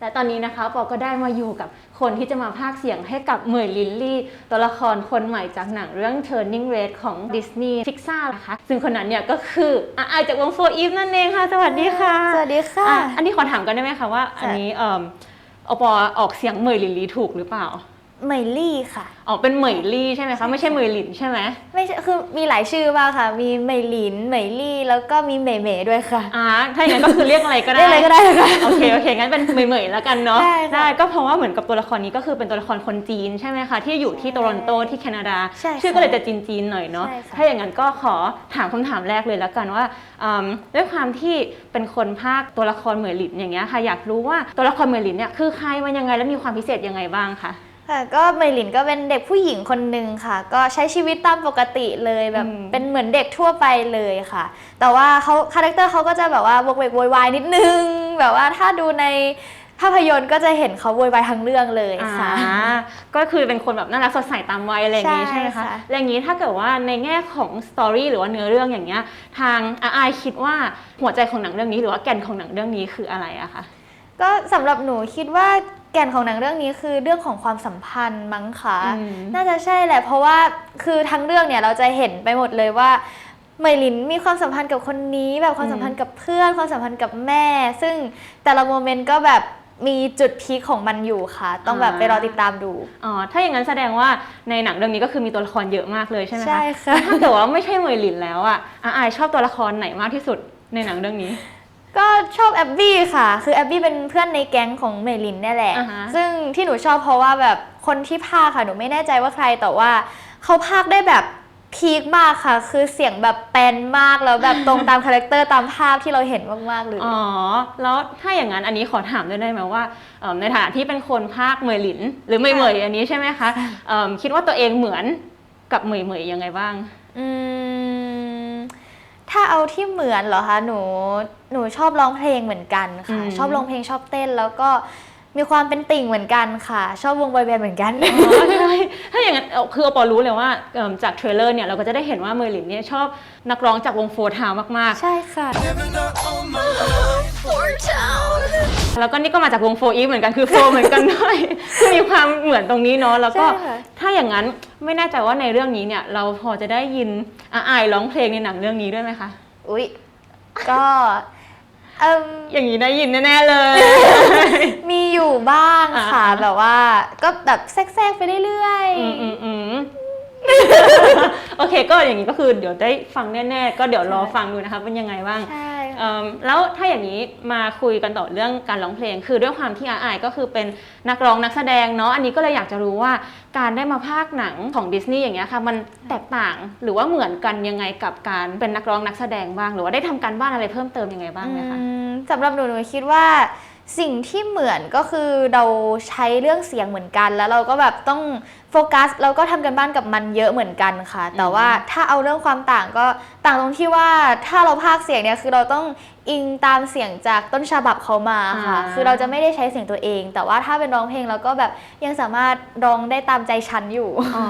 และตอนนี้นะคะปอก็ได้มาอยู่กับคนที่จะมาพากย์เสียงให้กับเหมยลินลี่ ตัวละครคนใหม่จากหนังเรื่อง Turning Red ของ Disney Pixar นะคะ ซึ่งคนนั้นเนี่ยก็คืออาอายจากวงโฟอีฟนั่นเองค่ะ สวัสดีค่ะ สวัสดีค่ะอะอันนี้ขอถามกันได้ไหมคะว่า อันนี้เอ่ออปอออกเสียงเหมยลินลี่ถูกหรือเปล่า เหมยลี่ค่ะ อ๋อเป็นเหมยลี่ใช่ไหมคะไม่ใช่เหมยลินใช่ไหมไม่ใช่คือมีหลายชื่อมากค่ะ มีเหมยหลินเหมยลี่แล้วก็มีเหมยเหมยด้วยค่ะ อ่าถ้าอย่างนั้นก็คือเรียกอะไรก็ได้ เรียกอะไรก็ได้ค่ะโอเคโอเคงั้นเป็นเหมยๆแล้วกันเนาะได้ค่ะก็เพราะว่าเหมือนกับตัวละครนี้ก็คือเป็นตัวละครคนจีนใช่ไหมคะที่อยู่ที่โตรอนโตที่แคนาดา ใช่ค่ะชื่อก็เลยจะจีนๆหน่อยเนาะใช่ค่ะ ถ้าอย่างนั้นก็ขอถามคำถามแรกเลยแล้วกันว่าอืมด้วยความที่เป็นคนภาคตัวละครเหมยหลินอย่างเงี้ยค่ะอยากรู้ว่าตัวละครเหมยหลินเนี่ยคือใครมันยังไงและมีความพิเศษยังไงบ้างคะ ค่ะก็เหมยหลินก็เป็นเด็กผู้หญิงคนหนึ่งค่ะ ก็ใช้ชีวิตตามปกติเลยแบบอืม เป็นเหมือนเด็กทั่วไปเลยค่ะ แต่ว่าเขาคาแรคเตอร์เขาก็จะแบบว่าบกเวกโวยวายนิดนึง แบบว่าถ้าดูในภาพยนตร์ก็จะเห็นเขาโวยวายทั้งเรื่องเลยค่ะ อ่าก็คือเป็นคนแบบน่ารักสดใสตามวัยอะไรอย่างงี้ใช่ใช่ไหมคะค่ะ แล้วอย่างนี้ถ้าเกิดว่าในแง่ของสตอรี่หรือว่าเนื้อเรื่องอย่างเงี้ยทางอาอายคิดว่าหัวใจของหนังเรื่องนี้หรือว่าแก่นของหนังเรื่องนี้คืออะไรอะคะ ก็สำหรับหนูคิดว่าแก่นของหนังเรื่องนี้คือเรื่องของความสัมพันธ์มั้งคะอืม น่าจะใช่แหละ เพราะว่าคือทั้งเรื่องเนี่ยเราจะเห็นไปหมดเลยว่าเหมยลินมีความสัมพันธ์กับคนนี้ แบบความสัมพันธ์กับเพื่อน ความสัมพันธ์กับแม่ ซึ่งแต่ละโมเมนต์ก็แบบมีจุดพีคของมันอยู่ค่ะ ต้องแบบไปรอติดตามดู อ๋อถ้าอย่างนั้นแสดงว่าในหนังเรื่องนี้ก็คือมีตัวละครเยอะมากเลยใช่ไหมคะใช่ค่ะแล้วถ้าเกิดว่าไม่ใช่เหมยหลินแล้วอะอาอายชอบตัวละครไหนมากที่สุดในหนังเรื่องนี้ ก็ชอบแอบบี้ค่ะ คือแอบบี้เป็นเพื่อนในแก๊งของเมลินเนี่ยแหละ อ่าฮะ ซึ่งที่หนูชอบเพราะว่าแบบคนที่พากย์ค่ะ หนูไม่แน่ใจว่าใครแต่ว่าเขาพากย์ได้แบบพีคมากค่ะ คือเสียงแบบแปนมากแล้วแบบตรงตามคาแรคเตอร์ตามภาพที่เราเห็นมากๆเลย อ๋อ แล้วถ้าอย่างนั้นอันนี้ขอถามด้วยได้ไหมว่าเอิ่มในฐานะที่เป็นคนภาคเหมยหลิน หรือไม่เหมยอันนี้ใช่ไหมคะเอิ่มคิดว่าตัวเองเหมือนกับเหมยเหมยยังไงบ้าง อืม ถ้าเอาที่เหมือนเหรอคะหนูหนูชอบร้องเพลงเหมือนกันค่ะอืมชอบร้องเพลงชอบเต้นแล้วก็ มีความเป็นติ่งเหมือนกันค่ะ ชอบวงบอยแบนด์เหมือนกันอ๋อใช่ถ้าอย่างนั้นเอ่อคืออปอรู้เลยว่าเอิ่มจากเทรลเลอร์เนี่ยเราก็จะได้เห็นว่าเหมยหลินเนี่ยชอบนักร้องจากวงโฟร์ทาวมากใช่ค่ะ ๆ แล้วก็นี่ก็มาจากวงโฟอีฟเหมือนกันคือโฟเหมือนกันด้วย คือมีความเหมือนตรงนี้เนาะแล้วก็ใช่ค่ะ ถ้าอย่างนั้นไม่แน่ใจว่าในเรื่องนี้เนี่ยเราพอจะได้ยินอาอายร้องเพลงในหนังเรื่องนี้ด้วยไหมคะ อุ๊ย ก็ เอิ่มอย่างนี้ได้ยินแน่ๆเลย มีอยู่บ้างค่ะอ่าแบบว่าก็แบบแทรกๆไปเรื่อยอืมอืมอืมโอเค ก็อย่างนี้ก็คือเดี๋ยวได้ฟังแน่ๆ ก็เดี๋ยวรอฟังดูนะคะเป็นยังไงบ้างๆใช่ค่ะเอิ่ม แล้วถ้าอย่างนี้มาคุยกันต่อเรื่องการร้องเพลง คือด้วยความที่อาอายก็คือเป็นนักร้องนักแสดงเนาะอันนี้ก็เลยอยากจะรู้ว่าการได้มาพากย์หนังของดิสนีย์อย่างเงี้ยค่ะมันแตกต่างหรือว่าเหมือนกันยังไงกับการเป็นนักร้องนักแสดงบ้าง หรือว่าได้ทำการบ้านอะไรเพิ่มเติมยังไงบ้างไหมคะสำหรับหนูหนูคิดว่า สิ่งที่เหมือนก็คือเราใช้เรื่องเสียงเหมือนกัน แล้วเราก็แบบต้องโฟกัสแล้วก็ทำกันบ้านกับมันเยอะเหมือนกันค่ะ แต่ว่าถ้าเอาเรื่องความต่างก็ต่างตรงที่ว่าถ้าเราพากย์เสียงเนี่ยคือเราต้องอิงตามเสียงจากต้นฉบับเขามาค่ะอ่าคือเราจะไม่ได้ใช้เสียงตัวเอง แต่ว่าถ้าเป็นร้องเพลงเราก็แบบยังสามารถร้องได้ตามใจฉันอยู่อ๋อ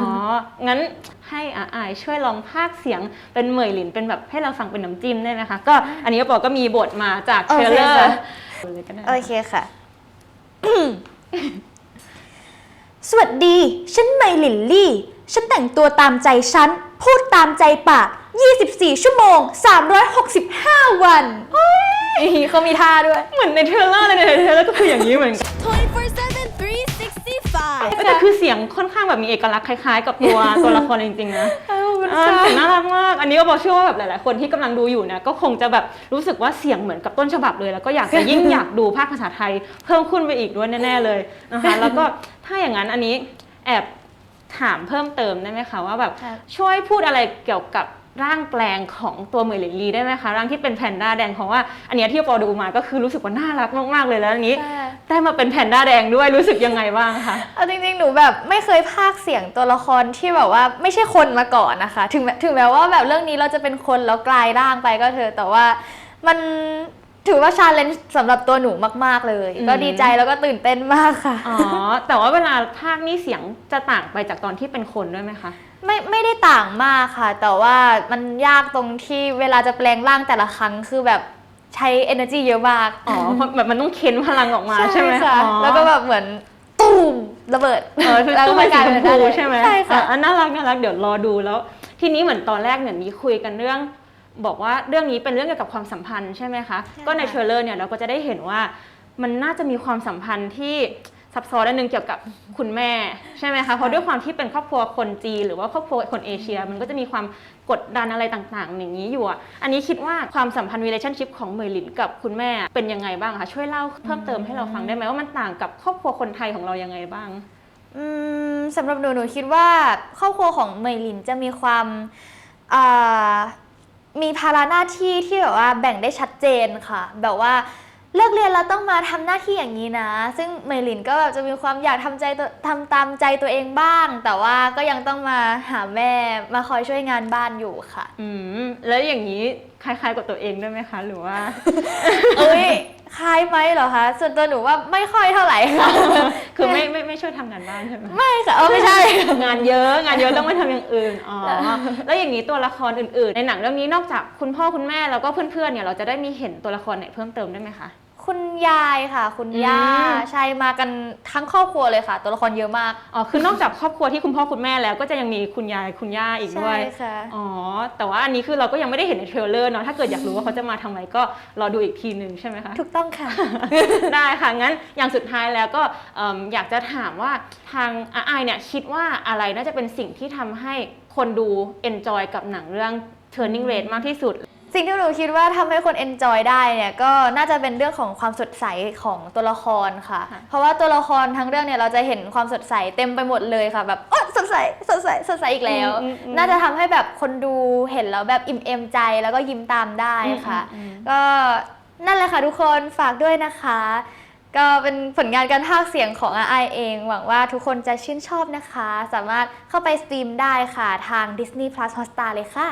งั้นให้อาอายช่วยลองพากย์เสียงเป็นเหมยหลินเป็นแบบให้เราฟังเป็นน้ำจิ้มได้ไหมคะก็อันนี้ก็บอกก็มีบทมาจากเทรลเลอโอเคร์ค่ะโอเคค่ะ สวัสดี ฉันไมลินลี่ ฉันแต่งตัวตามใจฉัน พูดตามใจปาก 24 ชั่วโมง 365 วัน เขามีท่าด้วย เหมือนในเทรลเลอร์เลยในเทรลเลอร์ก็คืออย่างนี้เหมือนกัน 24 7 365 แต่คือเสียงค่อนข้างแบบมีเอกลักษณ์คล้ายๆ กับตัวตัวละครจริงๆนะเออเสียงน่ารักมาก อันนี้ก็บอกเชื่อว่าแบบหลายๆ คนที่กำลังดูอยู่นะก็คงจะแบบรู้สึกว่าเสียงเหมือนกับต้นฉบับเลย แล้วก็อยากจะยิ่งอยากดูภาคภาษาไทยเพิ่มขึ้นไปอีกด้วยแน่ๆเลยนะคะแล้วก็ถ้าอย่างนั้นอันนี้แอบถามเพิ่มเติมได้ไหมคะว่าแบบครับช่วยพูดอะไรเกี่ยวกับ ร่างแปลงของตัวเหมยหลินลีได้ไหมคะร่างที่เป็นแพนด้าแดงเพราะว่าอันเนี้ยที่ปอดูมาก็คือรู้สึกว่าน่ารักมากๆเลยแล้วอันนี้ ได้มาเป็นแพนด้าแดงด้วยรู้สึกยังไงบ้างคะเอาจริงๆ หนูแบบไม่เคยพากย์เสียงตัวละครที่แบบว่าไม่ใช่คนมาก่อนนะคะ ถึงแม้ถึงแม้ว่าแบบเรื่องนี้เราจะเป็นคนแล้วกลายร่างไปก็เถอะแต่ว่ามันถือว่าชาเลนจ์สำหรับตัวหนูมาก ๆ เลยอืมก็ดีใจแล้วก็ตื่นเต้นมากค่ะ อ๋อ แต่ว่าเวลาภาคนี่เสียงจะต่างไปจากตอนที่เป็นคนด้วยไหมคะ ไม่ไม่ได้ต่างมากค่ะ แต่ว่ามันยากตรงที่เวลาจะแปลงร่างแต่ละครั้งคือแบบใช้ energy เยอะมากอ๋อเพราะแบบมันต้องเค้นพลังออกมาใช่ไหมค่ะอ๋อแล้วก็แบบเหมือนตูมระเบิดเออคือแล้วตู้ก็เป็นสีชมกลายพูเป็นใช่ไหมใช่ค่ะ อ่น่ารักน่ารักเดี๋ยวรอดูแล้ว ทีนี้เหมือนตอนแรกเนี่ยมีคุยกันเรื่อง บอกว่าเรื่องนี้เป็นเรื่องเกี่ยวกับความสัมพันธ์ใช่ไหมคะ ก็ในเทรลเลอร์เนี่ยเราก็จะได้เห็นว่ามันน่าจะมีความสัมพันธ์ที่ ซับซ้อนนหนึงเกี่ยวกับคุณแม่ใช่ไหมคะเพราะด้วยความที่เป็นครอบครัวคนจีนหรือว่าครอบครัวคนเอเชีย มันก็จะมีความกดดันอะไรต่างๆ อย่างนี้อยู่อะอันนี้คิดว่าความสัมพันธ์ relationship ของเมยหลินกับคุณแม่เป็นยังไงบ้างคะช่วยเล่าเพิ่มเติมให้เราฟังได้ไหมว่ามันต่างกับครอบครัวคนไทยของเรายังไงบ้างอืมสำหรับหนูหนูคิดว่าครอบครัวของเมยลินจะมีความมีภาระหน้าที่ที่แบบว่าแบ่งได้ชัดเจนค่ะ แบบว่า เลิกเรียนแล้วต้องมาทำหน้าที่อย่างนี้นะ ซึ่งเมยลินก็แบบจะมีความอยากทำใจตัวทำตามใจตัวเองบ้าง แต่ว่าก็ยังต้องมาหาแม่มาคอยช่วยงานบ้านอยู่ค่ะ อืมแล้วอย่างนี้คล้ายๆกับตัวเองด้วยไหมคะ หรือว่าเอ้ย คล้ายไหมเหรอคะ ส่วนตัวหนูว่าไม่ค่อยเท่าไหร่ค่ะ คือไม่ไม่ไม่ช่วยทำงานบ้านใช่ไหมไม่ค่ะเออไม่ใช่ งานเยอะงานเยอะต้องไปทำอย่างอื่นอ๋อแล้วอย่างนี้ตัวละครอื่นๆ ในหนังเรื่องนี้นอกจากคุณพ่อคุณแม่แล้วก็เพื่อนๆเนี่ยเราจะได้มีเห็นตัวละครไหนเพิ่มเติมได้ไหมคะ คุณยายค่ะ คุณย่าอืม ใช่มากันทั้งครอบครัวเลยค่ะ ตัวละครเยอะมากอ๋อคือนอกจากครอบครัวที่คุณพ่อคุณแม่แล้วก็จะยังมีคุณยายคุณย่าอีกด้วยใช่ค่ะ อ๋อ แต่ว่าอันนี้คือเราก็ยังไม่ได้เห็นในเทรลเลอร์เนาะ ถ้าเกิดอยากรู้ว่าเขาจะมาทำไมก็รอดูอีกทีหนึ่งใช่ไหมคะ ถูกต้องค่ะ ได้ค่ะ งั้นอย่างสุดท้ายแล้วก็เอิ่มอยากจะถามว่าทางอาไอเนี่ยคิดว่าอะไรน่าจะเป็นสิ่งที่ทำให้คนดู enjoy กับหนังเรื่อง Turning Red มากที่สุด สิ่งที่หนูคิดว่าทำให้คนเอนจอยได้เนี่ยก็น่าจะเป็นเรื่องของความสดใสของตัวละครค่ะค่ะ เพราะว่าตัวละครทั้งเรื่องเนี่ยเราจะเห็นความสดใสเต็มไปหมดเลยค่ะ แบบโอ๊ยสดใสสดใสสดใสอีกแล้วอืมอืมน่าจะทำให้แบบคนดูเห็นแล้วแบบอิ่มเอมใจแล้วก็ยิ้มตามได้ค่ะอืมอืมก็นั่นแหละค่ะทุกคนฝากด้วยนะคะ ก็เป็นผลงานการพากย์เสียงของอาไอเอง หวังว่าทุกคนจะชื่นชอบนะคะ สามารถเข้าไปสตรีมได้ค่ะทาง Disney Plus Hotstar เลยค่ะ